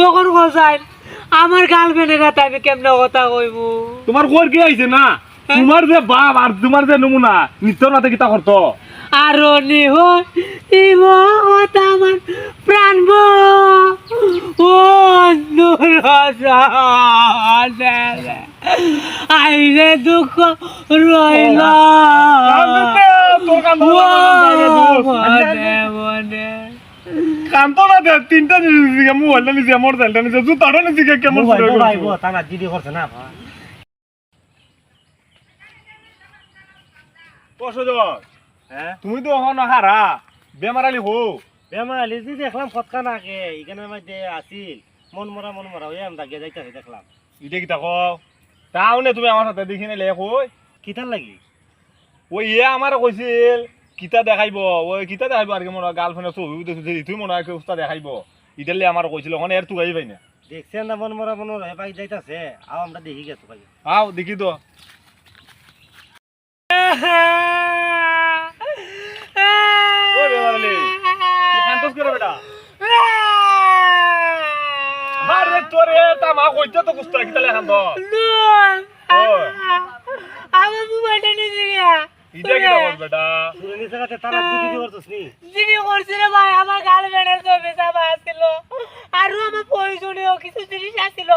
তখন কসাই আমার গার্লফ্রেন্ডের হাতে আমি কেমনে কথা কইব? তোমার কর কি আইছে না? তোমার যে বাপ আর তোমার যে নমুনা নিত্য না কিতা করতো। আর নিহ ইব কথা আমার প্রাণ ও আইরে দুঃখ রইল। কান্ত না দে তিনটা জিনিস দিকে মোবাইলটা নিছে মোটরসাইকেলটা নিছে জুতাটা নিছে কেমন? তারা জিডি করছে না। হ্যাঁ তুমি তো এখন হারা বেমার আলি হো বেমার আলি যে দেখলাম ফটকা নাকে এখানে মধ্যে আসিল মন মরা মন মরা ওই আমরা গিয়ে যাইতেছি দেখলাম। ইটা কিতা কও তাহলে তুমি আমার সাথে দেখি নিলে কই কিতার লাগি? ওই ইয়ে আমার কইছিল কিতা দেখাইব ওই কিতা দেখাইব আর কি মনে হয় গার্লফ্রেন্ডের ছবি দেখছি তুই মনে হয় উস্তা দেখাইব ইটালে আমার কইছিল ওখানে এর তুই পাই না দেখছেন না মন মরা মন এবার যাইতেছে আও আমরা দেখি গেছো ভাই আও দেখি তো ওই আলি কান্তস করে বেটা আরে তোরে তা মা কইতে তো কুস্তা কিতা লেখান তো ওই আমার মোবাইলটা নিয়ে ইটা কিতা বল বেটা? শুনে নিচে কাছে তারা জিডি করছিস নি যিনি করছিল ভাই আমার গার্লফ্রেন্ডের ছবি চাপা আসছিল আরও আমার প্রয়োজনীয় কিছু জিনিস আসছিল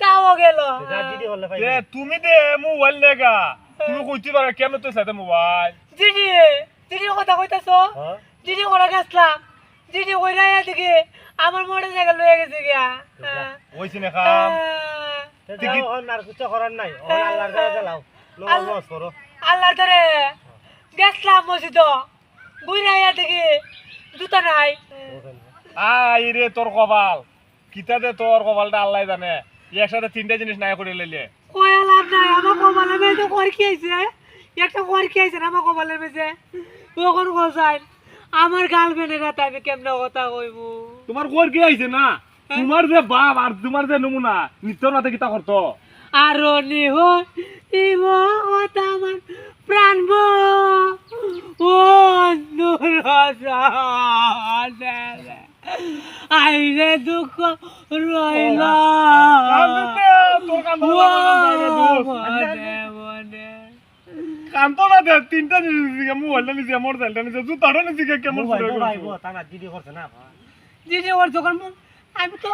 তাও গেল। যা জিডি ভাই তুমি দে মোবাইল নেগা তুমি কইতে পারো কেন তো সাথে মোবাইল? জিনি জিনি কথা কইতাছো? হ্যাঁ? জিনি করে গেছলাম। জিনি কইরা এদিকে আমার মোটর সাইকেল লয়ে গেছে গিয়া। হ্যাঁ। ওইছি না খাম যাও অন আর কিছু করার নাই। অন আল্লাহর করো আল্লাহর ধরে। গেছলাম মসজিদ। বুঝা এদিকে জুতা নাই। আই রে তোর কপাল। কিতা দে তোর কপালটা আল্লাহ জানে। একসাথে তিনটা জিনিস নাই করে লইলে। কয়া লাভ নাই আমার কপালের মেয়ে কর কি আইছে একটা কর কি আইছে আমার কপালের আমার গার্লফ্রেন্ডের হাতে আমি কেমনে কথা কইব? তোমার কর কি আইছে না? তোমার যে বাপ আর তোমার যে নমুনা নিত্য না কিতা করতো? আর নিহ ইব কথা আমার প্রাণ ও নূর আইরে দুঃখ রইল তোর কান্ত মনে মনে কান্ত না দে তিনটা জিনিস দিকে মোবাইলটা নিছে মোটরসাইকেলটা নিছে জুতাটা নিছে কেমন মোবাইল করছ? না দিদি ওর যখন আমি তো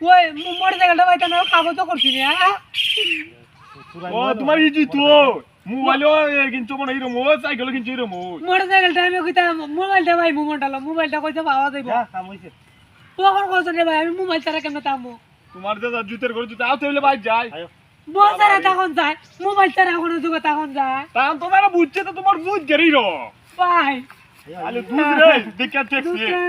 ওই মোটর সাইকেলটা পাইতাম না কাগজ তো করছি না ও তোমার ইজি তো। মোবাইলও কিন্তু মনে হিরো মো সাইকেলও কিন্তু হিরো মো মোটর সাইকেলটা কইতা মোবাইলটা ভাই মোবাইলটা লো মোবাইলটা কইতে পাওয়া যাইব কাম হইছে। তখন কইছ রে ভাই আমি মোবাইল ছাড়া কেমনে তামো তোমার যে জুতের ঘরে জুতা আও যায় আয়ো। তখন যায় মোবাইল ছাড়া এখন যুগে তখন যায়। তাহলে তোমার বুঝছে তো তোমার বুঝ গেরি রো ভাই আলে দুধ রে দেখে দেখছি। দুসরা